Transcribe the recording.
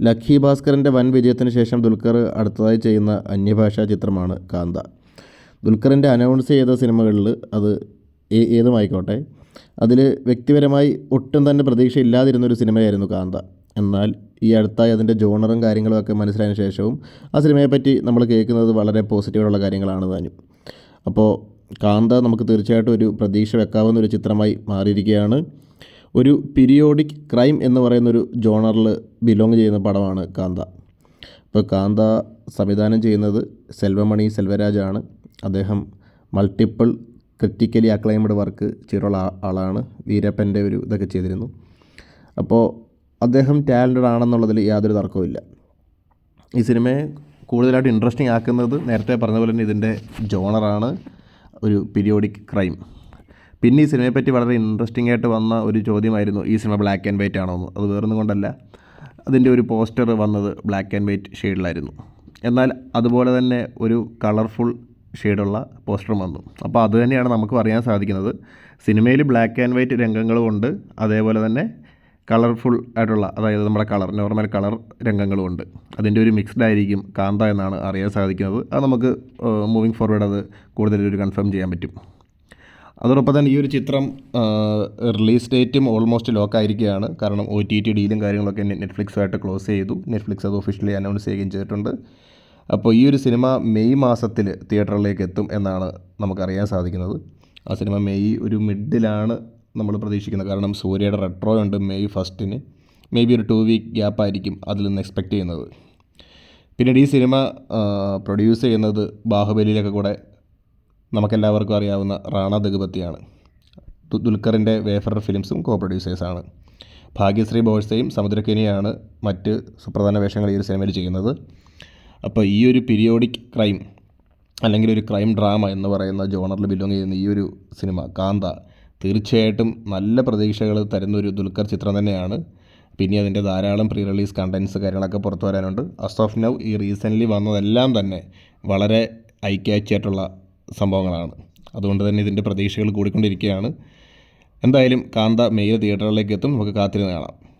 Lucky ഭാസ്കറിന്റെ വൻ വിജയത്തിന് ശേഷം ദുൽഖർ അടുത്തതായി ചെയ്യുന്ന അന്യഭാഷാ ചിത്രമാണ് കാന്ത. ദുൽഖറിന്റെ അനൗൺസ് ചെയ്ത സിനിമകളിൽ അത് ഏതുമായിക്കോട്ടെ അതിൽ വ്യക്തിപരമായി ഒട്ടും തന്നെ പ്രതീക്ഷയില്ലാതിരുന്നൊരു സിനിമയായിരുന്നു കാന്ത. എന്നാൽ ഈ അടുത്തായി അതിന്റെ ജോണറും കാര്യങ്ങളും ഒക്കെ മനസ്സിലായതിനു ശേഷവും ആ സിനിമയെപ്പറ്റി നമ്മൾ കേൾക്കുന്നത് വളരെ പോസിറ്റീവായിട്ടുള്ള കാര്യങ്ങളാണ് താനും. അപ്പോൾ കാന്ത നമുക്ക് തീർച്ചയായിട്ടും ഒരു പ്രതീക്ഷ വെക്കാവുന്ന ഒരു ചിത്രമായി മാറിയിരിക്കുകയാണ്. ഒരു പീരിയോഡിക് ക്രൈം എന്ന് പറയുന്നൊരു ജോണറിൽ ബിലോങ് ചെയ്യുന്ന പടമാണ് കാന്ത. ഇപ്പോൾ കാന്ത സംവിധാനം ചെയ്യുന്നത് സെൽവമണി സെൽവരാജാണ്. അദ്ദേഹം മൾട്ടിപ്പിൾ ക്രിറ്റിക്കലി അക്ലൈംഡ് വർക്ക് ചെയ്തിട്ടുള്ള ആളാണ്. വീരപ്പന്റെ ഒരു ഇതൊക്കെ ചെയ്തിരുന്നു. അപ്പോൾ അദ്ദേഹം ടാലന്റഡ് ആണെന്നുള്ളതിൽ യാതൊരു തർക്കവുമില്ല ഈ സിനിമയെ കൂടുതലായിട്ട് ഇൻട്രസ്റ്റിംഗ് ആക്കുന്നത് നേരത്തെ പറഞ്ഞ പോലെ തന്നെ ഇതിന്റെ ജോണറാണ് ഒരു പീരിയോഡിക് ക്രൈം പിന്നെ ഈ സിനിമയെപ്പറ്റി വളരെ ഇൻട്രസ്റ്റിംഗ് ആയിട്ട് വന്ന ഒരു ചോദ്യമായിരുന്നു ഈ സിനിമ ബ്ലാക്ക് ആൻഡ് വൈറ്റ് ആണോ? എന്ന് അത് വേറൊന്നും കൊണ്ടല്ല. അതിന്റെ ഒരു പോസ്റ്റർ വന്നത് ബ്ലാക്ക് ആൻഡ് വൈറ്റ് ഷെയ്ഡിലായിരുന്നു എന്നാൽ അതുപോലെ തന്നെ ഒരു കളർഫുൾ ഷെയ്ഡുള്ള പോസ്റ്ററും വന്നു. അപ്പോൾ അത് തന്നെയാണ് നമുക്ക് പറയാൻ സാധിക്കുന്നത്. സിനിമയിൽ ബ്ലാക്ക് ആൻഡ് വൈറ്റ് രംഗങ്ങളും ഉണ്ട് അതേപോലെ തന്നെ കളർഫുൾ ആയിട്ടുള്ള അതായത് നമ്മുടെ കളർ നോർമൽ കളർ രംഗങ്ങളും ഉണ്ട്. അതിന്റെ ഒരു മിക്സ്ഡ് ആയിരിക്കും കാന്ത എന്നാണ് അറിയാൻ സാധിക്കുന്നത്. അത് നമുക്ക് മൂവിങ് ഫോർവേഡ് അത് കൂടുതലൊരു കൺഫേം ചെയ്യാൻ പറ്റും. അതോടൊപ്പം തന്നെ ഈ ഒരു ചിത്രം റിലീസ് ഡേറ്റും ഓൾമോസ്റ്റ് ലോക്ക് ആയിരിക്കുകയാണ്. കാരണം ഒ ടി ടി ഡീലും കാര്യങ്ങളൊക്കെ നെറ്റ്ഫ്ലിക്സുമായിട്ട് ക്ലോസ് ചെയ്തു. നെറ്റ്ഫ്ലിക്സ് അത് ഒഫീഷ്യലി അനൗൺസ് ചെയ്യുകയും ചെയ്തിട്ടുണ്ട്. അപ്പോൾ ഈ ഒരു സിനിമ മെയ് മാസത്തിൽ തിയേറ്ററിലേക്ക് എത്തും എന്നാണ് നമുക്കറിയാൻ സാധിക്കുന്നത്. ആ സിനിമ മെയ് ഒരു മിഡിലാണ് നമ്മൾ പ്രതീക്ഷിക്കുന്നത്. കാരണം സൂര്യയുടെ റെട്രോ ഉണ്ട് മെയ് ഫസ്റ്റിന് മേ ബി ഒരു ടു വീക്ക് ഗ്യാപ്പ് ആയിരിക്കും അതിൽ നിന്ന് എക്സ്പെക്റ്റ് ചെയ്യുന്നത്. പിന്നീട് ഈ സിനിമ പ്രൊഡ്യൂസ് ചെയ്യുന്നത് ബാഹുബലിയിലൊക്കെ കൂടെ നമുക്കെല്ലാവർക്കും അറിയാവുന്ന റാണ ദഗുപത്തിയാണ് ദുൽഖറിന്റെ വേഫർ ഫിലിംസും കോ പ്രൊഡ്യൂസേഴ്സാണ് ഭാഗ്യശ്രീ ബോഴ്സയും സമുദ്രക്കിനിയാണ് മറ്റ് സുപ്രധാന വേഷങ്ങൾ ഈ ഒരു സിനിമയിൽ ചെയ്യുന്നത്. അപ്പോൾ ഈ ഒരു പീരിയോഡിക് ക്രൈം അല്ലെങ്കിൽ ഒരു ക്രൈം ഡ്രാമ എന്ന് പറയുന്ന ജോണറിൽ ബിലോങ് ചെയ്യുന്ന ഈ ഒരു സിനിമ കാന്ത തീർച്ചയായിട്ടും നല്ല പ്രതീക്ഷകൾ തരുന്ന ഒരു ദുൽഖർ ചിത്രം തന്നെയാണ്. പിന്നെ അതിന്റെ ധാരാളം പ്രീ റിലീസ് കണ്ടൻസ് കാര്യങ്ങളൊക്കെ പുറത്തു വരാനുണ്ട്. അസ് ഓഫ് നൗ ഈ റീസെന്റ്ലി വന്നതെല്ലാം തന്നെ വളരെ ഐ ക്യാച്ച് ആയിട്ടുള്ള സംഭവങ്ങളാണ്. അതുകൊണ്ട് തന്നെ ഇതിന്റെ പ്രതീക്ഷകൾ കൂടിക്കൊണ്ടിരിക്കുകയാണ്. എന്തായാലും കാന്ത മെയ് തിയേറ്ററിലേക്ക് എത്തും. നമുക്ക് കാത്തിരുന്ന് കാണാം.